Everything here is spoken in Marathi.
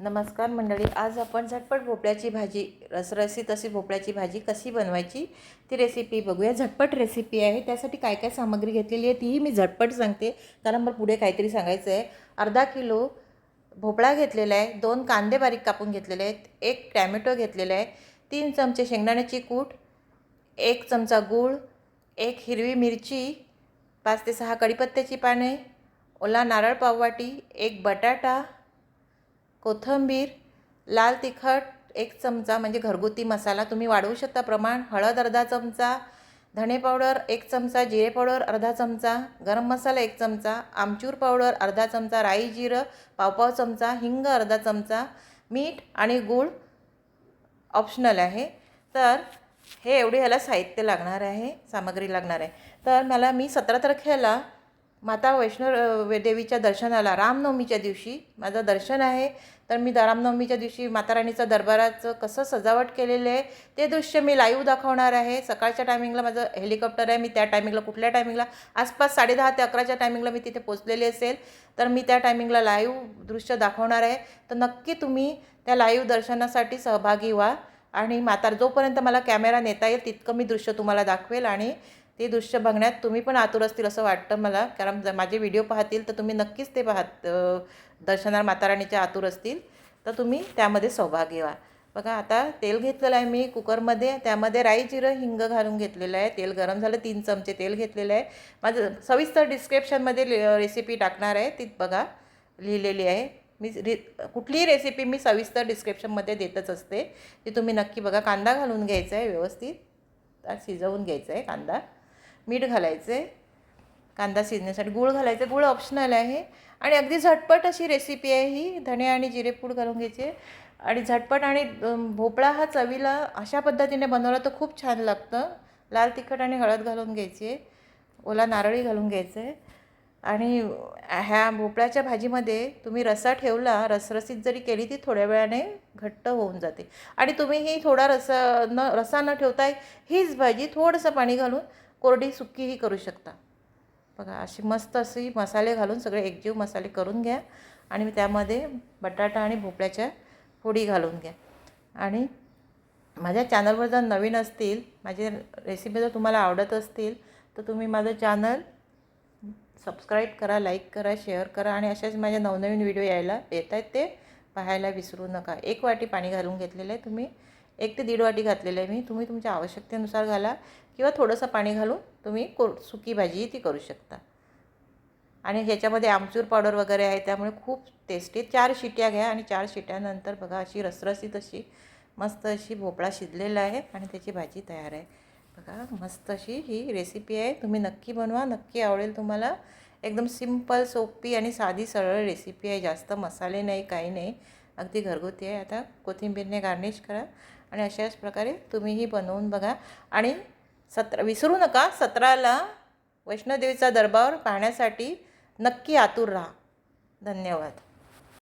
नमस्कार मंडळी आज आपण झटपट भोपळ्याची भाजी रसरशीत अशी भोपळ्याची भाजी कशी बनवायची ती रेसिपी बघूया. झटपट रेसिपी आहे. त्यासाठी काय काय सामग्री घेतलेली आहे तीही मी झटपट सांगते. कारण मला पुढे काहीतरी सांगायचं आहे अर्धा किलो भोपळा घेतलेला आहे दोन कांदे बारीक कापून घेतलेले आहेत एक टॅमॅटो घेतलेला आहे तीन चमचे शेंगदाण्याची कूट एक चमचा गूळ एक हिरवी मिरची पाच ते सहा कढीपत्त्याची पाने ओला नारळ पाववाटी एक बटाटा कोथिंबीर लाल तिखट एक चमचा म्हणजे घरगुती मसाला तुम्ही वाढवू शकता. प्रमाण हळद अर्धा चमचा धणे पावडर एक चमचा जिरे पावडर अर्धा चमचा गरम मसाला एक चमचा आमचूर पावडर अर्धा चमचा राई जिरं पावपाव चमचा हिंग अर्धा चमचा मीठ आणि गूळ ऑप्शनल आहे. तर हे एवढे ह्याला साहित्य लागणार आहे सामग्री लागणार आहे. तर मला मी सतरा तारखेला माता वैष्णव देवीच्या दर्शनाला रामनवमीच्या दिवशी माझं दर्शन आहे. तर मी द रामनवमीच्या दिवशी माता राणीचं दरबाराचं कसं सजावट केलेलं आहे ते दृश्य मी लाईव्ह दाखवणार आहे. सकाळच्या टायमिंगला माझं हेलिकॉप्टर आहे मी त्या टायमिंगला कुठल्या टायमिंगला आसपास साडेदहा ते अकराच्या टायमिंगला मी तिथे पोचलेली असेल. तर मी त्या टायमिंगला लाईव्ह दृश्य दाखवणार आहे. तर नक्की तुम्ही त्या लाईव्ह दर्शनासाठी सहभागी व्हा आणि माता जोपर्यंत मला कॅमेरा नेता येईल तितकं मी दृश्य तुम्हाला दाखवेल आणि ते दृश्य बघण्यात तुम्ही पण आतुर असतील असं वाटतं मला. कारण जर माझे व्हिडिओ पाहतील तर तुम्ही नक्कीच ते पाहत दर्शनार माताराणीच्या आतुर असतील. तर तुम्ही त्यामध्ये सहभागी व्हा. बघा आता तेल घेतलेलं आहे मी कुकरमध्ये. त्यामध्ये राई जिरं हिंग घालून घेतलेलं आहे. तेल गरम झालं तीन चमचे तेल घेतलेलं आहे. माझं सविस्तर डिस्क्रिप्शनमध्ये रेसिपी टाकणार आहे. ती बघा लिहिलेली आहे. मी रि कुठलीही रेसिपी मी सविस्तर डिस्क्रिप्शनमध्ये देतच असते. ती तुम्ही नक्की बघा. कांदा घालून घ्यायचा आहे व्यवस्थित. शिजवून घ्यायचं आहे कांदा. मीठ घालायचं आहे कांदा शिजण्यासाठी गूळ घालायचं. गूळ ऑप्शनल आहे. आणि अगदी झटपट अशी रेसिपी आहे ही. धणे आणि जिरेपूड घालून घ्यायचे. आणि झटपट आणि भोपळा हा चवीला अशा पद्धतीने बनवला तर खूप छान लागतं. लाल तिखट आणि हळद घालून घ्यायची. ओला नारळी घालून घ्यायचं. आहे आणि ह्या भोपळ्याच्या भाजीमध्ये तुम्ही रसा ठेवला रसरसीत जरी केली ती थोड्या वेळाने घट्ट होऊन जाते. आणि तुम्ही ही थोडा रसा न रसा न ठेवताय हीच भाजी थोडंसं पाणी घालून कोरडी सुक्कीही करू शकता. बघा अशी मस्त अशी मसाले घालून सगळे एकजीव मसाले करून घ्या आणि मी त्यामध्ये बटाटा आणि भोपळ्याच्या फोडी घालून घ्या. आणि माझ्या चॅनलवर जर नवीन असतील माझे रेसिपी जर तुम्हाला आवडत असतील तर तुम्ही माझं चॅनल सबस्क्राईब करा लाईक करा शेअर करा आणि अशाच माझ्या नवनवीन व्हिडिओ यायला येत आहेत ते पाहायला विसरू नका. एक वाटी पाणी घालून घेतलेलं आहे तुम्ही. एक ते दीड वाटी घातलेलं आहे मी. तुम्ही तुमच्या आवश्यकतेनुसार घाला किंवा थोडंसं पाणी घालून तुम्ही को सुकी भाजी ती करू शकता. आणि ह्याच्यामध्ये आमचूर पावडर वगैरे आहे त्यामुळे खूप टेस्टी चार शिट्या घ्या आणि चार शिट्यानंतर बघा अशी रसरसीत अशी मस्त अशी भोपळा शिजलेला आहे आणि त्याची भाजी तयार आहे. बघा मस्त अशी ही रेसिपी आहे. तुम्ही नक्की बनवा नक्की आवडेल तुम्हाला. एकदम सिंपल सोपी आणि साधी सरळ रेसिपी आहे. जास्त मसाले नाही काही नाही. अगदी घरगुती आहे. आता कोथिंबीरने गार्निश करा आणि अशाच प्रकारे तुम्हीही बनवून बघा. आणि सतरा विसरू नका सतराला वैष्णोदेवीचा दरबार पाहण्यासाठी नक्की आतुर राहा. धन्यवाद.